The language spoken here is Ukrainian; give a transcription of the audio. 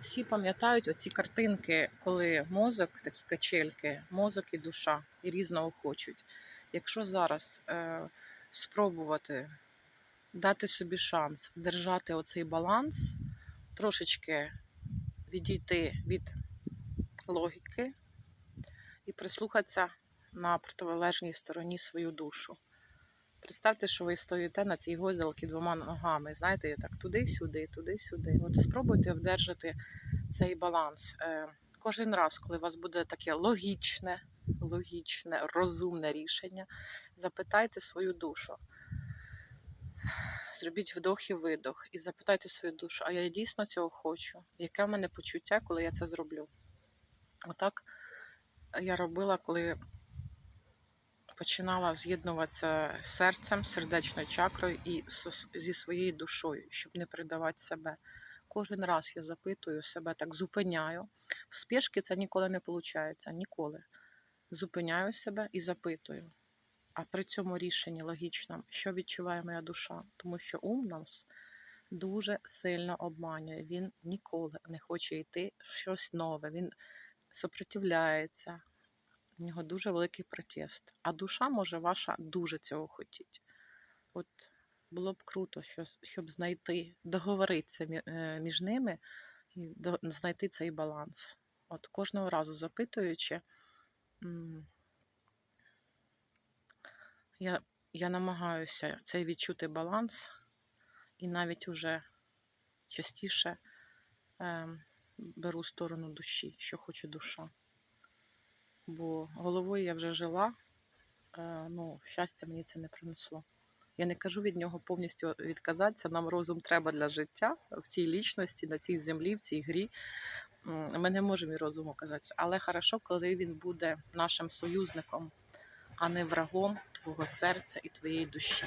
Всі пам'ятають оці картинки, коли мозок, такі качельки, мозок і душа і різного хочуть. Якщо зараз е, спробувати дати собі шанс держати оцей баланс, трошечки відійти від логіки і прислухатися на протилежній стороні свою душу. Представте, що ви стоїте на цій гойдалці двома ногами, знаєте, так туди-сюди, туди-сюди. От спробуйте вдержати цей баланс. Е, Кожен раз, коли у вас буде таке логічне, логічне, розумне рішення, запитайте свою душу. Зробіть вдох і видох і запитайте свою душу, а я дійсно цього хочу? Яке в мене почуття, коли я це зроблю? Отак я робила, коли починала з'єднуватися з серцем, сердечною чакрою і зі своєю душою, щоб не предавати себе. Кожен раз я запитую себе, так зупиняю. В спішки це ніколи не виходить. Ніколи. Зупиняю себе і запитую. А при цьому рішенні логічному, що відчуває моя душа? Тому що ум нас дуже сильно обманює. Він ніколи не хоче йти в щось нове. Він сопротивляється. У нього дуже великий протест. А душа може ваша дуже цього хотіти. От було б круто, що, щоб знайти, договоритися е, між ними і знайти цей баланс. От кожного разу запитуючи, я, я намагаюся цей відчути баланс, і навіть уже частіше е, беру сторону душі, що хоче душа. Бо головою я вже жила, е, ну, щастя мені це не принесло. Я не кажу від нього повністю відказатися. Нам розум треба для життя в цій лічності, на цій землі, в цій грі. Ми не можемо і розуму казатися. Але хорошо, коли він буде нашим союзником, а не врагом твого серця і твоєї душі.